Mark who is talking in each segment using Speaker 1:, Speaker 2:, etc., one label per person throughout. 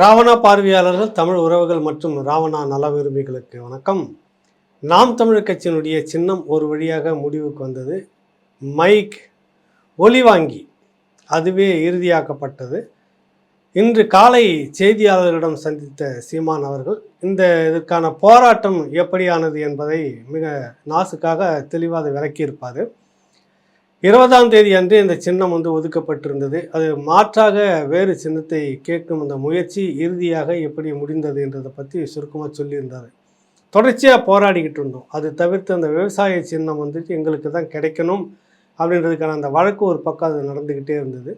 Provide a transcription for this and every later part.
Speaker 1: ராவணா பார்வையாளர்கள் தமிழ் உறவுகள் மற்றும் ராவணா நல விரும்பிகளுக்கு வணக்கம். நாம் தமிழ் கட்சியினுடைய சின்னம் ஒரு வழியாக முடிவுக்கு வந்தது. மைக் ஒலிவாங்கி அதுவே இறுதியாக்கப்பட்டது. இன்று காலை செய்தியாளர்களிடம் சந்தித்த சீமான் அவர்கள் இந்த இதற்கான போராட்டம் எப்படியானது என்பதை மிக நாசுக்காக தெளிவாக விளக்கியிருப்பார். இருபதாம் தேதி அன்று இந்த சின்னம் வந்து ஒதுக்கப்பட்டிருந்தது. அது மாற்றாக வேறு சின்னத்தை கேட்கும் அந்த முயற்சி இறுதியாக எப்படி முடிந்தது என்றதை பற்றி சுருக்கமாக சொல்லியிருந்தார். தொடர்ச்சியாக போராடிக்கிட்டு இருந்தோம். அது தவிர்த்து அந்த விவசாய சின்னம் வந்துட்டு எங்களுக்கு தான் கிடைக்கணும் அப்படின்றதுக்கான அந்த வழக்கு ஒரு பக்கம் அது நடந்துக்கிட்டே இருந்தது.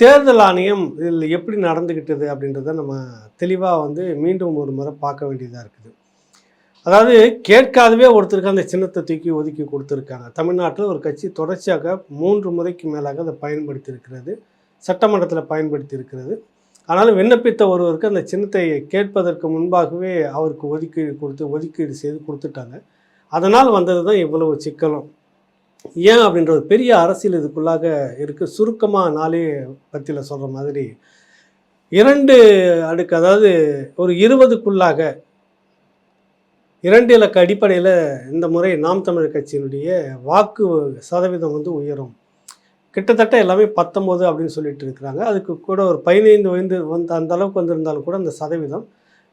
Speaker 1: தேர்தல் ஆணையம் இதில் எப்படி நடந்துக்கிட்டது அப்படின்றத நம்ம தெளிவாக வந்து மீண்டும் ஒரு முறை பார்க்க வேண்டியதாக இருக்குது. அதாவது கேட்காதவே ஒருத்தருக்கு அந்த சின்னத்தை தூக்கி ஒதுக்கி கொடுத்துருக்காங்க. தமிழ்நாட்டில் ஒரு கட்சி தொடர்ச்சியாக மூன்று முறைக்கு மேலாக அதை பயன்படுத்தி இருக்கிறது சட்டமன்றத்தில் பயன்படுத்தி இருக்கிறது ஆனாலும் விண்ணப்பித்த ஒருவருக்கு அந்த சின்னத்தை கேட்பதற்கு முன்பாகவே அவருக்கு ஒதுக்கீடு கொடுத்து ஒதுக்கீடு செய்து கொடுத்துட்டாங்க. அதனால் வந்தது தான் இவ்வளவு சிக்கலும். ஏன் அப்படின்ற ஒரு பெரிய அரசியல் இதுக்குள்ளாக இருக்குது சுருக்கமாக நாளே பற்றியில் சொல்கிற மாதிரி இரண்டு அடுக்கு அதாவது ஒரு இருபதுக்குள்ளாக இரண்டு இலக்க அடிப்படையில் இந்த முறை நாம் தமிழர் கட்சியினுடைய வாக்கு சதவீதம் வந்து உயரும். கிட்டத்தட்ட எல்லாமே பத்தொம்போது அப்படின்னு சொல்லிட்டு இருக்கிறாங்க. அதுக்கு கூட ஒரு பதினைந்து வயது வந்து அந்த அளவுக்கு வந்திருந்தாலும் கூட அந்த சதவீதம்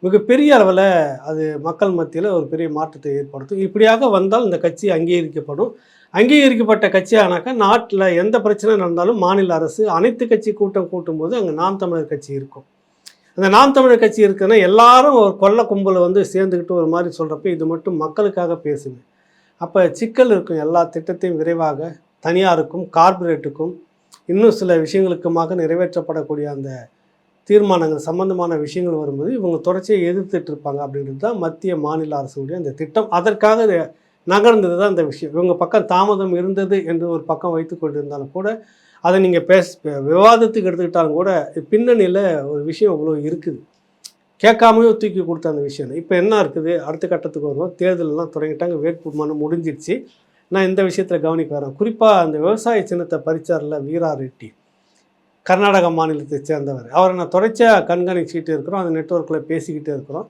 Speaker 1: மிகப்பெரிய அளவில் அது மக்கள் மத்தியில் ஒரு பெரிய மாற்றத்தை ஏற்படுத்தும். இப்படியாக வந்தால் இந்த கட்சி அங்கீகரிக்கப்படும். அங்கீகரிக்கப்பட்ட கட்சியானாக்கா நாட்டில் எந்த பிரச்சனை நடந்தாலும் மாநில அரசு அனைத்து கட்சி கூட்டம் கூட்டும்போது அங்கே நாம் தமிழர் கட்சி இருக்கும். அந்த நாம் தமிழர் கட்சி இருக்குன்னா எல்லாரும் ஒரு கொள்ள கும்பலை வந்து சேர்ந்துக்கிட்டு ஒரு மாதிரி சொல்கிறப்ப இது மட்டும் மக்களுக்காக பேசுங்க. அப்போ சிக்கல் இருக்கும் எல்லா திட்டத்தையும் விரைவாக தனியாருக்கும் கார்ப்பரேட்டுக்கும் இன்னும் சில விஷயங்களுக்குமாக நிறைவேற்றப்படக்கூடிய அந்த தீர்மானங்கள் சம்பந்தமான விஷயங்கள் வரும்போது இவங்க தொடர்ச்சியை எதிர்த்துட்டு இருப்பாங்க அப்படின்றது தான் மத்திய மாநில அரசுடைய அந்த திட்டம். அதற்காக நகர்ந்தது தான் அந்த விஷயம். இவங்க பக்கம் தாமதம் இருந்தது என்று ஒரு பக்கம் வைத்து கொண்டிருந்தாலும் கூட அதை நீங்கள் பேச விவாதத்துக்கு எடுத்துக்கிட்டாலும் கூட பின்னணியில் ஒரு விஷயம் இவ்வளோ இருக்குது. கேட்காமையோ தூக்கி கொடுத்த அந்த விஷயம் இப்போ என்ன இருக்குது? அடுத்த கட்டத்துக்கு வருவோம். தேர்தலெல்லாம் தொடங்கிட்டாங்க. வேட்புமானம் மனு முடிஞ்சிடுச்சு நான் இந்த விஷயத்தில் கவனிக்க வரேன். குறிப்பாக அந்த விவசாய சின்னத்தை பறிச்சார்ல வீரா ரெட்டி கர்நாடக மாநிலத்தை சேர்ந்தவர். அவரை நான் தொடர்ச்சியாக கண்காணிச்சுக்கிட்டே இருக்கிறோம். அந்த நெட்ஒர்க்கில் பேசிக்கிட்டே இருக்கிறோம்.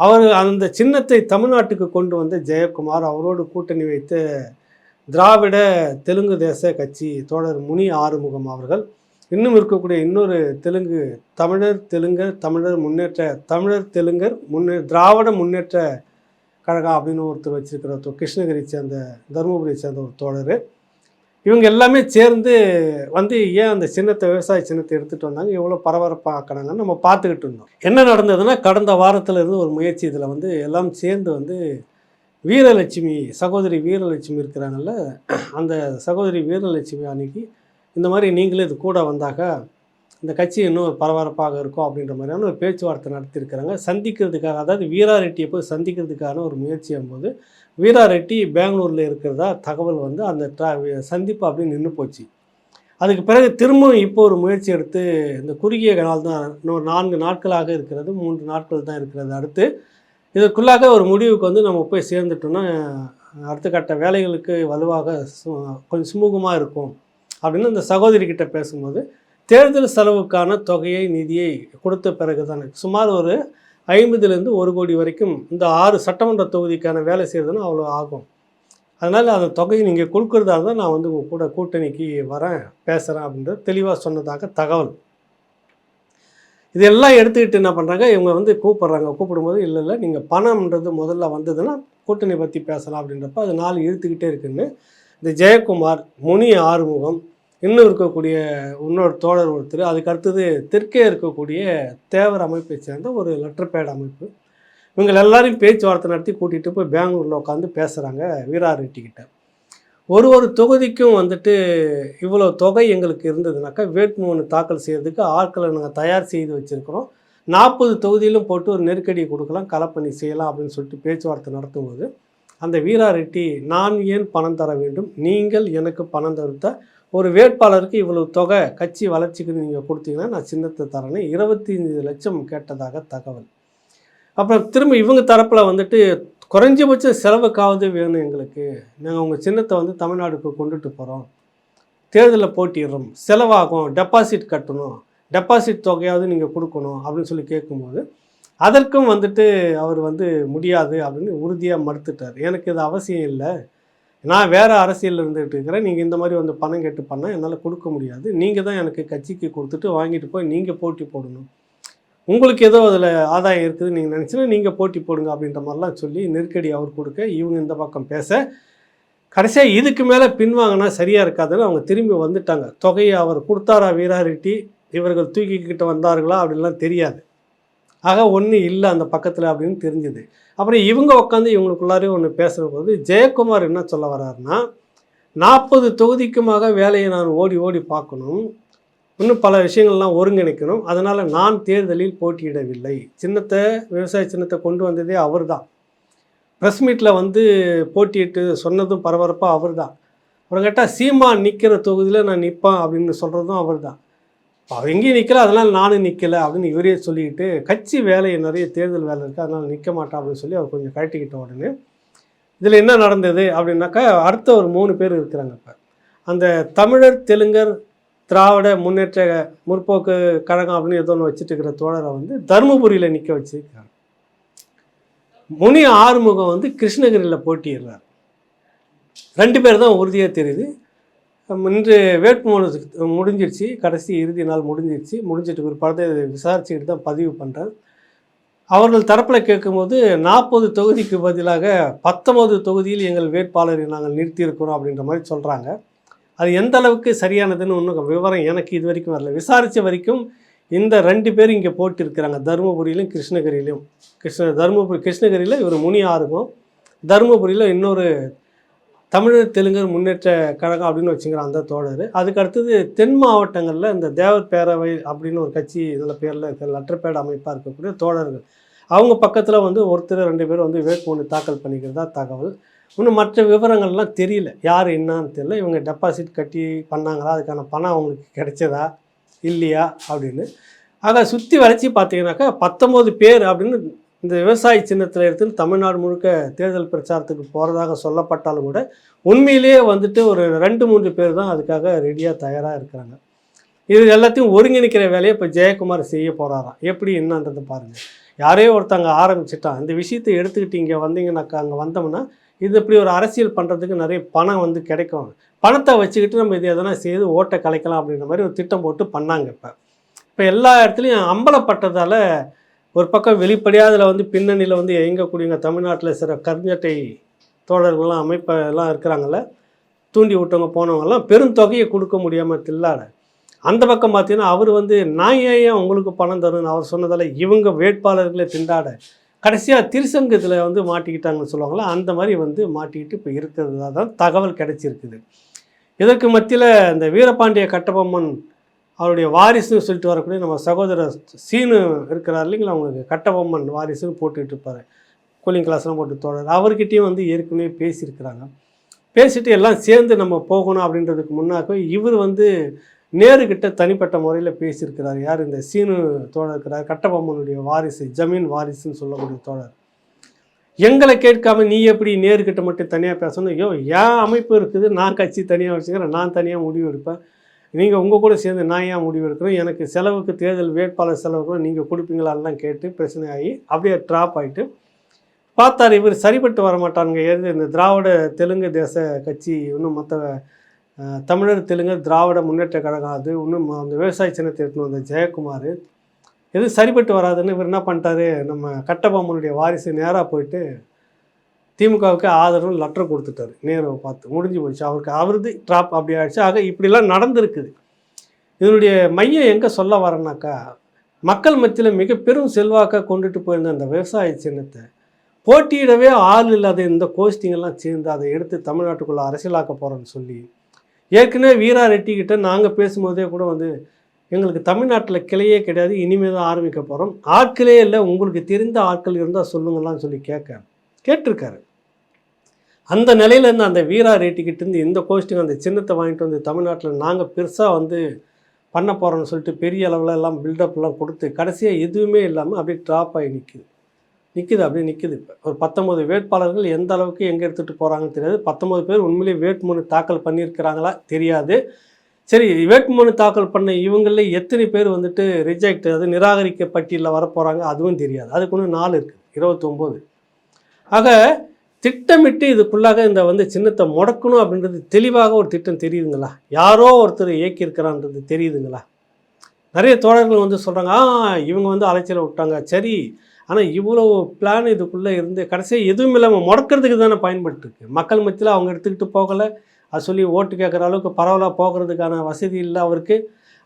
Speaker 1: அவர் அந்த சின்னத்தை தமிழ்நாட்டுக்கு கொண்டு வந்த ஜெயக்குமார் அவரோடு கூட்டணி வைத்து திராவிட தெலுங்கு தேச கட்சி தோழர் முனி ஆறுமுகம் அவர்கள் இன்னும் இருக்கக்கூடிய இன்னொரு தெலுங்கு தமிழர் தெலுங்கர் தமிழர் முன்னேற்ற தமிழர் தெலுங்கர் முன்னே திராவிட முன்னேற்ற கழகம் அப்படின்னு ஒருத்தர் வச்சிருக்கிற கிருஷ்ணகிரி சேர்ந்த தருமபுரியை சேர்ந்த ஒரு தோழர். இவங்க எல்லாமே சேர்ந்து வந்து ஏன் அந்த சின்னத்தை விவசாய சின்னத்தை எடுத்துகிட்டு வந்தாங்க? எவ்வளோ பரபரப்பாக்கினாங்கன்னு நம்ம பார்த்துக்கிட்டு இருந்தோம். என்ன நடந்ததுன்னா கடந்த வாரத்தில் இருந்து ஒரு முயற்சி இதில் வந்து எல்லாம் சேர்ந்து வந்து வீரலட்சுமி சகோதரி வீரலட்சுமி இருக்கிறாங்கல்ல அந்த சகோதரி வீரலட்சுமி அன்னைக்கு இந்த மாதிரி நீங்களே இது கூட வந்தாக்கா இந்த கட்சி இன்னும் பரபரப்பாக இருக்கும் அப்படின்ற மாதிரியான ஒரு பேச்சுவார்த்தை நடத்தியிருக்கிறாங்க. சந்திக்கிறதுக்காக அதாவது வீரா ரெட்டியை போய் சந்திக்கிறதுக்கான ஒரு முயற்சியும் போது வீரா ரெட்டி பெங்களூரில் இருக்கிறதா தகவல் வந்து அந்த ட்ரா சந்திப்பு அப்படின்னு நின்று போச்சு. அதுக்கு பிறகு திரும்பவும் இப்போ ஒரு முயற்சி எடுத்து இந்த குறுகிய நாள் தான் இன்னொரு நான்கு நாட்களாக இருக்கிறது மூன்று நாட்கள் தான் இருக்கிறது. அடுத்து இதற்குள்ளாக ஒரு முடிவுக்கு வந்து நம்ம போய் சேர்ந்துட்டோம்னா அடுத்த கட்ட வேலைகளுக்கு வலுவாக சு கொஞ்சம் சுமூகமாக இருக்கும் அப்படின்னு அந்த சகோதரி கிட்ட பேசும்போது தேர்தல் செலவுக்கான தொகையை நிதியை கொடுத்த பிறகு தானே சுமார் ஒரு ஐம்பதுலேருந்து ஒரு கோடி வரைக்கும் இந்த ஆறு சட்டமன்ற தொகுதிக்கான வேலை செய்கிறதுன்னு அவ்வளோ ஆகும். அதனால் அந்த தொகையை நீங்கள் கொடுக்குறதா இருந்தால் நான் வந்து உங்கள் கூட கூட்டணிக்கு வரேன் பேசுகிறேன் அப்படின்றது தெளிவாக சொன்னதாக தகவல். இதெல்லாம் எடுத்துக்கிட்டு என்ன பண்ணுறாங்க இவங்க வந்து கூப்பிட்றாங்க. கூப்பிடும்போது இல்லை இல்லை நீங்கள் பணம்ன்றது முதல்ல வந்ததுன்னா கூட்டணி பற்றி பேசலாம். அப்படின்றப்ப அது நாள் இழுத்துக்கிட்டே இருக்குன்னு இந்த ஜெயக்குமார் முனி ஆறுமுகம் இன்னும் இருக்கக்கூடிய இன்னொரு தோழர் ஒருத்தர் அதுக்கு அடுத்தது தெற்கே இருக்கக்கூடிய தேவர் அமைப்பை சேர்ந்த ஒரு லெட்டர் பேட் அமைப்பு. இவங்க எல்லாரையும் பேச்சுவார்த்தை நடத்தி கூட்டிகிட்டு போய் பெங்களூரில் உட்காந்து பேசுகிறாங்க வீரா ரெட்டிக்கிட்ட ஒரு ஒரு தொகுதிக்கும் வந்துட்டு இவ்வளோ தொகை எங்களுக்கு இருந்ததுனாக்கா வேட்புமனு தாக்கல் செய்கிறதுக்கு ஆட்களை நாங்கள் தயார் செய்து வச்சுருக்கிறோம். நாற்பது தொகுதியிலும் போட்டு ஒரு நெருக்கடியை கொடுக்கலாம் களப்பணி செய்யலாம் அப்படின்னு சொல்லிட்டு பேச்சுவார்த்தை நடத்தும்போது அந்த வீரா ரெட்டி நான் ஏன் பணம் தர வேண்டும்? நீங்கள் எனக்கு பணம் தருத்த ஒரு வேட்பாளருக்கு இவ்வளவு தொகை கட்சி வளர்ச்சிக்கு நீங்கள் கொடுத்தீங்கன்னா நான் சின்னத்தை தரேன்னு இருபத்தி லட்சம் கேட்டதாக தகவல். அப்புறம் திரும்ப இவங்க தரப்பில் வந்துட்டு குறைஞ்சபட்ச செலவுக்காவது வேணும் எங்களுக்கு. நாங்கள் உங்கள் சின்னத்தை வந்து தமிழ்நாடுக்கு கொண்டுட்டு போகிறோம் தேர்தலில் போட்டிடுறோம் செலவாகும். டெபாசிட் கட்டணும். டெபாசிட் தொகையாவது நீங்கள் கொடுக்கணும் அப்படின்னு சொல்லி கேட்கும்போது அதற்கும் வந்துட்டு அவர் வந்து முடியாது அப்படின்னு உறுதியாக மறுத்துட்டார். எனக்கு இது அவசியம் இல்லை. நான் வேறு அரசியலில் இருந்துகிட்டு இருக்கிறேன். நீங்கள் இந்த மாதிரி வந்து பணம் கேட்டு பண்ணால் என்னால் கொடுக்க முடியாது. நீங்கள் தான் எனக்கு கட்சிக்கு கொடுத்துட்டு வாங்கிட்டு போய் நீங்கள் போட்டி போடணும். உங்களுக்கு ஏதோ அதில் ஆதாயம் இருக்குது நீங்கள் நினச்சினா நீங்கள் போட்டி போடுங்க அப்படின்ற மாதிரிலாம் சொல்லி நெருக்கடி அவர் கொடுக்க இவங்க இந்த பக்கம் பேச. கடைசியாக இதுக்கு மேலே பின்வாங்கினா சரியாக இருக்காதுன்னு அவங்க திரும்பி வந்துட்டாங்க. தொகையை அவர் கொடுத்தாரா வீராரிட்டி இவர்கள் தூக்கிக்கிட்டு வந்தார்களா? அப்படின்லாம் தெரியாது. ஆக ஒன்றும் இல்லை அந்த பக்கத்தில் அப்படின்னு தெரிஞ்சுது. அப்புறம் இவங்க உட்காந்து இவங்களுக்குள்ளாரே ஒன்று பேசுகிற போது ஜெயக்குமார் என்ன சொல்ல வர்றாருன்னா நாற்பது தொகுதிக்குமாக வேலையை நான் ஓடி ஓடி பார்க்கணும். இன்னும் பல விஷயங்கள்லாம் ஒருங்கிணைக்கணும். அதனால் நான் தேர்தலில் போட்டியிடவில்லை. சின்னத்தை விவசாய சின்னத்தை கொண்டு வந்ததே அவர் தான் ப்ரெஸ் மீட்டில் வந்து போட்டியிட்டு சொன்னதும் பரபரப்பாக அவர் தான் அப்புறம் கேட்டால் சீமா நிற்கிற தொகுதியில் நான் நிற்பேன் அப்படின்னு சொல்கிறதும் அவர் தான் அவர் எங்கேயும் நிற்கல அதனால் நானும் நிற்கலை அப்படின்னு இவரே சொல்லிக்கிட்டு கட்சி வேலையை நிறைய தேர்தல் வேலை இருக்குது அதனால் நிற்க மாட்டேன் அப்படின்னு சொல்லி அவர் கொஞ்சம் கழட்டிக்கிட்ட உடனே இதில் என்ன நடந்தது? அப்படின்னாக்கா அடுத்த ஒரு மூணு பேர் இருக்கிறாங்க இப்போ. அந்த தமிழர் தெலுங்கர் திராவிட முன்னேற்ற முற்போக்கு கழகம் அப்படின்னு ஏதோ ஒன்று வச்சுட்டு இருக்கிற தோழரை வந்து தருமபுரியில் நிற்க வச்சுருக்காங்க முனி ஆறுமுகம் வந்து கிருஷ்ணகிரியில் போட்டியிடுறார். ரெண்டு பேர் தான் உறுதியாக தெரியுது. இன்று வேட்புமனு முடிஞ்சிருச்சு. கடைசி இறுதி நாள் முடிஞ்சிருச்சு. முடிஞ்சிட்டு ஒரு படத்தை விசாரிச்சுக்கிட்டு தான் பதிவு பண்ணுறார் அவர்கள் தரப்பில் கேட்கும்போது நாற்பது தொகுதிக்கு பதிலாக பத்தொன்பது தொகுதியில் எங்கள் வேட்பாளரை நாங்கள் நிறுத்தியிருக்கிறோம் அப்படின்ற மாதிரி சொல்கிறாங்க அது எந்த அளவுக்கு சரியானதுன்னு ஒன்றும் விவரம் எனக்கு இது வரைக்கும் வரல. விசாரித்த வரைக்கும் இந்த ரெண்டு பேரும் இங்கே போட்டிருக்கிறாங்க. தருமபுரியிலும் கிருஷ்ணகிரியிலும். கிருஷ்ண தருமபுரி கிருஷ்ணகிரியில் இவர் முனி ஆறுகும் தருமபுரியில் இன்னொரு தமிழர் தெலுங்கர் முன்னேற்ற கழகம் அப்படின்னு வச்சுக்கிற அந்த தோழர். அதுக்கு அடுத்தது தென் மாவட்டங்களில் இந்த தேவர் பேரவை அப்படின்னு ஒரு கட்சி இதில் பேரில் இருக்கிற லெட்டர்பேட் அமைப்பாக இருக்கக்கூடிய தோழர்கள். அவங்க பக்கத்தில் வந்து ஒருத்தர் ரெண்டு பேர் வந்து வேட்புமனு தாக்கல் பண்ணிக்கிறதா தகவல். இன்னும் மற்ற விவரங்கள்லாம் தெரியல. யார் என்னன்னு தெரியல. இவங்க டெபாசிட் கட்டி பண்ணாங்களா? அதுக்கான பணம் அவங்களுக்கு கிடைச்சதா? இல்லையா? அப்படின்னு. ஆக சுற்றி வளைச்சி பார்த்தீங்கன்னாக்கா பத்தொம்போது பேர் அப்படின்னு இந்த விவசாய சின்னத்தில் எடுத்து தமிழ்நாடு முழுக்க தேர்தல் பிரச்சாரத்துக்கு போகிறதாக சொல்லப்பட்டாலும் கூட உண்மையிலேயே வந்துட்டு ஒரு ரெண்டு மூன்று பேர் தான் அதுக்காக ரெடியாக தயாராக இருக்கிறாங்க. இது எல்லாத்தையும் ஒருங்கிணைக்கிற வேலையை இப்போ ஜெயக்குமார் செய்ய போகிறாராம் எப்படி என்னன்றது பாருங்கள் யாரையோ ஒருத்தங்க ஆரம்பிச்சிட்டான். இந்த விஷயத்தை எடுத்துக்கிட்டு இங்கே வந்தீங்கன்னாக்கா அங்கே வந்தோம்னா இது இப்படி ஒரு அரசியல் பண்ணுறதுக்கு நிறைய பணம் வந்து கிடைக்கும். பணத்தை வச்சுக்கிட்டு நம்ம இது எதனா செய்து ஓட்டை கலைக்கலாம் அப்படின்ற மாதிரி ஒரு திட்டம் போட்டு பண்ணாங்க இப்போ. இப்போ எல்லா இடத்துலையும் அம்பலப்பட்டதால் ஒரு பக்கம் வெளிப்படையாக அதில் வந்து பின்னணியில் வந்து இயங்கக்கூடியவங்க தமிழ்நாட்டில் சில கருஞ்சட்டை தோழர்கள்லாம் அமைப்பெல்லாம் இருக்கிறாங்கல்ல. தூண்டி விட்டவங்க போனவங்கலாம் பெருந்தொகையை கொடுக்க முடியாமல் தில்லாட. அந்த பக்கம் பார்த்தீங்கன்னா அவர் வந்து நான் ஏன் ஏன் உங்களுக்கு பணம் தருன்னு அவர் சொன்னதால் இவங்க வேட்பாளர்களை திண்டாட. கடைசியாக திருசங்கத்தில் வந்து மாட்டிக்கிட்டாங்கன்னு சொல்லுவாங்களா அந்த மாதிரி வந்து மாட்டிக்கிட்டு இப்போ இருக்கிறதா தான் தகவல் கிடைச்சிருக்குது. இதற்கு மத்தியில் இந்த வீரபாண்டிய கட்டபொம்மன் அவருடைய வாரிசுன்னு சொல்லிட்டு வரக்கூடிய நம்ம சகோதரர் சீனு இருக்கிறார் இல்லைங்களா அவங்களுக்கு கட்டபொம்மன் வாரிசுன்னு போட்டுக்கிட்டு இருப்பார். கூலிங் கிளாஸ்லாம் போட்டு தோழர் அவர்கிட்டையும் வந்து ஏற்கனவே பேசியிருக்கிறாங்க. பேசிட்டு எல்லாம் சேர்ந்து நம்ம போகணும் அப்படின்றதுக்கு முன்னாக்க இவர் வந்து நேருக்கிட்ட தனிப்பட்ட முறையில் பேசியிருக்கிறார். யார்? இந்த சீனு தோழர் இருக்கிறார். கட்டபொம்மனுடைய வாரிசு ஜமீன் வாரிசுன்னு சொல்லக்கூடிய தோழர். எங்களை கேட்காம நீ எப்படி நேருக்கிட்ட மட்டும் தனியாக பேசணும்? ஐயோ என் அமைப்பு இருக்குது. நான் கட்சி தனியாக வச்சுக்கிறேன். நான் தனியாக முடிவு எடுப்பேன். நீங்கள் உங்கள் கூட சேர்ந்து நான் ஏன் முடிவு எடுக்கிறோம் எனக்கு செலவுக்கு தேர்தல் வேட்பாளர் செலவுக்கு நீங்கள் கொடுப்பீங்களாலாம் கேட்டு பிரச்சனை ஆகி அப்படியே ட்ராப் ஆகிட்டு பார்த்தார். இவர் சரிப்பட்டு வர மாட்டாங்க எது இந்த திராவிட தெலுங்கு தேச கட்சி இன்னும் மற்ற தமிழர் தெலுங்கு திராவிட முன்னேற்ற கழகம் அது இன்னும் அந்த விவசாய சின்னத்தை எடுத்துன்னு வந்த ஜெயக்குமார். எது சரிப்பட்டு வராதுன்னு இவர் என்ன பண்ணிட்டாரு நம்ம கட்டபொம்மனுடைய வாரிசு நேராக போயிட்டு திமுகவுக்கு ஆதரவு லெட்டர் கொடுத்துட்டாரு நேருவை பார்த்து. முடிஞ்சு போச்சு. அவருக்கு அவரது ட்ராப் அப்படி ஆயிடுச்சு. ஆக இப்படிலாம் நடந்திருக்குது. இதனுடைய மையம் எங்கே சொல்ல வரேன்னாக்கா மக்கள் மத்தியில் மிக பெரும் செல்வாக்காக கொண்டுட்டு போயிருந்த அந்த விவசாய சின்னத்தை போட்டியிடவே ஆள் இல்லாத இந்த கோஷ்டிங்கெல்லாம் சேர்ந்து அதை எடுத்து தமிழ்நாட்டுக்குள்ளே அரசியலாக்க போகிறோன்னு சொல்லி ஏற்கனவே வீரா ரெட்டி கிட்ட நாங்கள் பேசும்போதே கூட வந்து எங்களுக்கு தமிழ்நாட்டில் கிளையே கிடையாது இனிமேல் தான் ஆரம்பிக்க போகிறோம் ஆட்களே இல்லை உங்களுக்கு தெரிந்த ஆட்கள் இருந்தால் சொல்லுங்களான்னு சொல்லி கேட்க கேட்டிருக்காரு. அந்த நிலையிலேருந்து அந்த வீரா ரெட்டிக்கிட்டேருந்து இந்த கோஷ்டிங்க அந்த சின்னத்தை வாங்கிட்டு வந்து தமிழ்நாட்டில் நாங்கள் பெருசாக வந்து பண்ண போகிறோம்னு சொல்லிட்டு பெரிய அளவில் எல்லாம் பில்டப்லாம் கொடுத்து கடைசியாக எதுவுமே இல்லாமல் அப்படியே ட்ராப் ஆகி நிற்கிது நிற்குது அப்படியே நிற்குது இப்போ. ஒரு பத்தொம்பது வேட்பாளர்கள் எந்த அளவுக்கு எங்கே எடுத்துகிட்டு போகிறாங்கன்னு தெரியாது. பத்தொம்பது பேர் உண்மையிலேயே வேட்புமனு தாக்கல் பண்ணியிருக்கிறாங்களா? தெரியாது. சரி வேட்புமனு தாக்கல் பண்ண இவங்களில் எத்தனை பேர் வந்துட்டு ரிஜெக்ட் அது நிராகரிக்க பட்டியலில் வரப்போகிறாங்க அதுவும் தெரியாது. அதுக்கு ஒன்று நாள் இருக்குது இருபத்தொம்போது. ஆக திட்டமிட்டு இதுக்குள்ளாக இந்த வந்து சின்னத்தை முடக்கணும் அப்படின்றது தெளிவாக ஒரு திட்டம் தெரியுதுங்களா? யாரோ ஒருத்தர் இயக்கியிருக்கிறான்றது தெரியுதுங்களா? நிறைய தோழர்கள் வந்து சொல்கிறாங்க ஆ இவங்க வந்து அலைச்சலை விட்டாங்க. சரி ஆனால் இவ்வளோ பிளான் இதுக்குள்ளே இருந்து கடைசியாக எதுவும் இல்லாமல் முடக்கிறதுக்கு தானே பயன்பட்டுருக்கு மக்கள் மத்தியில் அவங்க எடுத்துக்கிட்டு போகலை. அது சொல்லி ஓட்டு கேட்குற அளவுக்கு பரவலாக போகிறதுக்கான வசதி இல்லை அவருக்கு.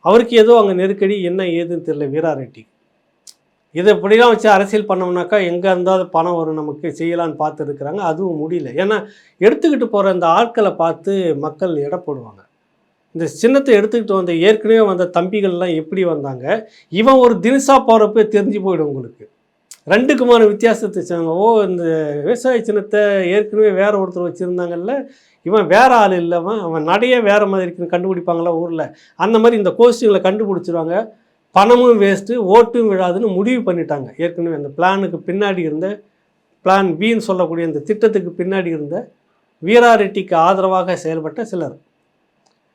Speaker 1: அவருக்கு ஏதோ அங்கே நெருக்கடி என்ன ஏதுன்னு தெரியல வீரா ரெட்டி இதை இப்படிலாம் வச்சு அரசியல் பண்ணோம்னாக்கா எங்கே இருந்தால் பணம் வரும் நமக்கு செய்யலான்னு பார்த்துருக்குறாங்க அதுவும் முடியல. ஏன்னா எடுத்துக்கிட்டு போகிற அந்த ஆட்களை பார்த்து மக்கள் எடை போடுவாங்க இந்த சின்னத்தை எடுத்துக்கிட்டு வந்த ஏற்கனவே வந்த தம்பிகள்லாம் எப்படி வந்தாங்க? இவன் ஒரு தினசா போகிறப்ப தெரிஞ்சு போயிடும் உங்களுக்கு. ரெண்டுக்குமான வித்தியாசத்தை சொன்னாங்க. ஓ இந்த விவசாய சின்னத்தை ஏற்கனவே வேற ஒருத்தர் வச்சுருந்தாங்கல்ல இவன் வேற ஆள் இல்லாமல் அவன் நடையே வேற மாதிரி இருக்குன்னு கண்டுபிடிப்பாங்களா ஊரில்? அந்த மாதிரி இந்த கோஷ்டிகளை கண்டுபிடிச்சிருவாங்க. பணமும் வேஸ்ட்டு ஓட்டும் விழாதுன்னு முடிவு பண்ணிட்டாங்க. ஏற்கனவே அந்த பிளானுக்கு பின்னாடி இருந்த பிளான் பின்னு சொல்லக்கூடிய அந்த திட்டத்துக்கு பின்னாடி இருந்த வீராரெட்டிக்கு ஆதரவாக செயல்பட்ட சிலர்.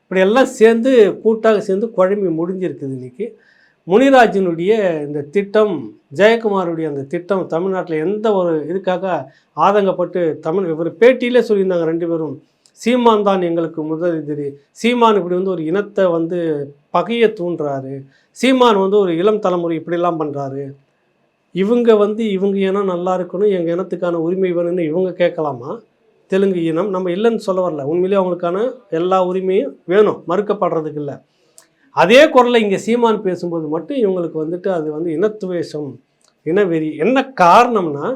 Speaker 1: இப்படியெல்லாம் சேர்ந்து கூட்டாக சேர்ந்து குழம்பி முடிஞ்சிருக்குது இன்றைக்கி முனிராஜனுடைய இந்த திட்டம் ஜெயக்குமாருடைய அந்த திட்டம் தமிழ்நாட்டில் எந்த ஒரு இதுக்காக ஆதங்கப்பட்டு தமிழ் ஒரு பேட்டியிலே சொல்லியிருந்தாங்க ரெண்டு பேரும். சீமான் தான் எங்களுக்கு முதல் எதிரி. சீமான் இப்படி வந்து ஒரு இனத்தை வந்து பகையை தூண்டுறாரு. சீமான் வந்து ஒரு இளம் தலைமுறை இப்படிலாம் பண்ணுறாரு இவங்க வந்து இவங்க இனம் நல்லா இருக்கணும் எங்கள் இனத்துக்கான உரிமை வேணும்னு இவங்க கேட்கலாமா? தெலுங்கு இனம் நம்ம இல்லைன்னு சொல்ல வரல. உண்மையிலேயே அவங்களுக்கான எல்லா உரிமையும் வேணும் மறுக்கப்படுறதுக்கு இல்லை. அதே குரலை இங்கே சீமான் பேசும்போது மட்டும் இவங்களுக்கு வந்துட்டு அது வந்து இனத்துவேஷம் இனவெறி என்ன காரணம்னா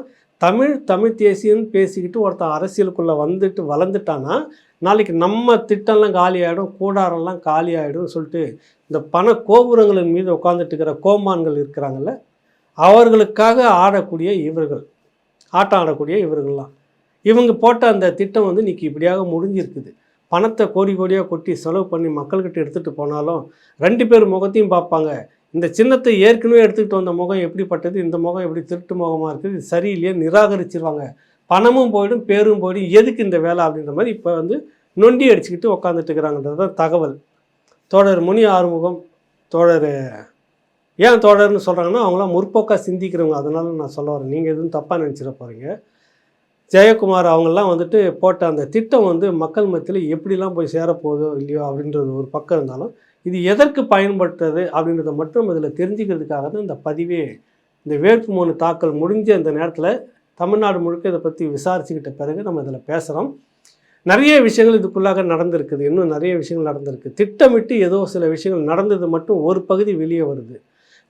Speaker 1: தமிழ் தமிழ் தேசியன்னு பேசிக்கிட்டு ஒருத்தன் அரசியலுக்குள்ளே வந்துட்டு வளர்ந்துட்டான்னா நாளைக்கு நம்ம திட்டம்லாம் காலி ஆகிடும் கூடாரெல்லாம் காலி ஆகிடும் சொல்லிட்டு இந்த பண கோபுரங்களின் மீது உட்காந்துட்டு இருக்கிற கோமான்கள் இருக்கிறாங்கல்ல அவர்களுக்காக ஆடக்கூடிய இவர்கள் ஆட்டம் ஆடக்கூடிய இவர்கள்லாம். இவங்க போட்ட அந்த திட்டம் வந்து இன்றைக்கி இப்படியாக முடிஞ்சிருக்குது. பணத்தை கோடி கோடியாக கொட்டி செலவு பண்ணி மக்கள்கிட்ட எடுத்துகிட்டு போனாலும் ரெண்டு பேர் முகத்தையும் பார்ப்பாங்க. இந்த சின்னத்தை ஏற்கனவே எடுத்துக்கிட்டு வந்த முகம் எப்படிப்பட்டது? இந்த முகம் எப்படி திருட்டு முகமாக இருக்குது? இது சரியில்லையே நிராகரிச்சிருவாங்க. பணமும் போயிடும் பேரும் போயிடும். எதுக்கு இந்த வேலை அப்படின்ற மாதிரி இப்போ வந்து நொண்டி அடிச்சுக்கிட்டு உக்காந்துட்டு இருக்கிறாங்கன்றது தான் தகவல். தோழர் முனி ஆறுமுகம் தோழர் ஏன் தோழர்னு சொல்கிறாங்கன்னா அவங்களாம் முற்போக்காக சிந்திக்கிறவங்க. அதனால நான் சொல்ல வரேன். நீங்கள் எதுவும் தப்பாக நினச்சிட போகிறீங்க ஜெயக்குமார் அவங்கெல்லாம் வந்துட்டு போட்ட அந்த திட்டம் வந்து மக்கள் மத்தியில் எப்படிலாம் போய் சேரப்போதோ இல்லையோ அப்படின்றது ஒரு பக்கம் இருந்தாலும் இது எதற்கு பயன்பட்டது அப்படின்றத மட்டும் இதில் தெரிஞ்சுக்கிறதுக்காக தான் இந்த பதிவே இந்த வேட்புமனு தாக்கல் முடிஞ்ச அந்த நேரத்தில் தமிழ்நாடு முழுக்க இதை பற்றி விசாரிச்சுக்கிட்ட பிறகு நம்ம இதில் பேசுகிறோம் நிறைய விஷயங்கள் இதுக்குள்ளாக நடந்திருக்குது. இன்னும் நிறைய விஷயங்கள் நடந்திருக்கு. திட்டமிட்டு ஏதோ சில விஷயங்கள் நடந்தது மட்டும் ஒரு பகுதி வெளியே வருது.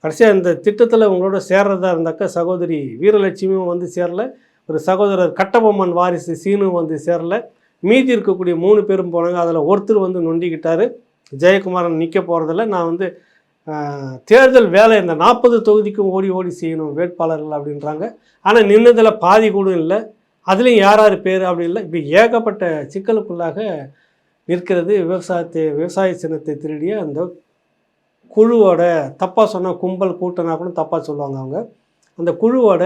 Speaker 1: கடைசியாக இந்த திட்டத்தில் உங்களோட சேர்றதா இருந்தாக்கா சகோதரி வீரலட்சுமியும் வந்து சேரல. ஒரு சகோதரர் கட்டபொம்மன் வாரிசு சீனு வந்து சேரல. மீதி இருக்கக்கூடிய மூணு பேரும் போனாங்க. அதில் ஒருத்தர் வந்து நொண்டிக்கிட்டார். ஜெயக்குமாரன் நிற்க போகிறதில்ல நான் வந்து தேர்தல் வேலை இந்த நாற்பது தொகுதிக்கும் ஓடி ஓடி செய்யணும் வேட்பாளர்கள் அப்படின்றாங்க. ஆனால் நின்னதில் பாதி கூட இல்லை. அதுலேயும் யார் யார் பேர் அப்படி இல்லை. இப்படி ஏகப்பட்ட சிக்கலுக்குள்ளாக நிற்கிறது விவசாயத்தை விவசாய சின்னத்தை திருடிய அந்த குழுவோட தப்பாக சொன்னால் கும்பல் கூட்டினா கூட தப்பாக சொல்லுவாங்க அவங்க. அந்த குழுவோட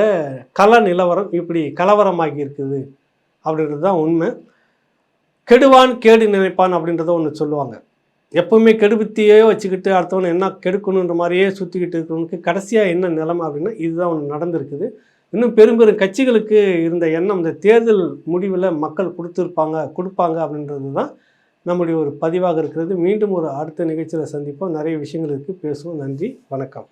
Speaker 1: கல நிலவரம் இப்படி கலவரமாகி இருக்குது அப்படின்றது தான் உண்மை. கெடுவான் கேடு நினைப்பான் அப்படின்றத ஒன்று சொல்லுவாங்க. எப்பவுமே கெடுபத்தியே வச்சுக்கிட்டு அடுத்தவன் என்ன கெடுக்கணுன்ற மாதிரியே சுற்றிக்கிட்டு இருக்கிறவனுக்கு கடைசியாக என்ன நிலைமை அப்படின்னா இதுதான் ஒன்று நடந்திருக்குது. இன்னும் பெரும் பெரும் கட்சிகளுக்கு இருந்த எண்ணம் இந்த தேர்தல் முடிவில் மக்கள் கொடுத்துருப்பாங்க கொடுப்பாங்க அப்படின்றது தான் நம்முடைய ஒரு பதிவாக இருக்கிறது. மீண்டும் ஒரு அடுத்த நிகழ்ச்சியில் சந்திப்போம். நிறைய விஷயங்களுக்கு பேசுவோம். நன்றி. வணக்கம்.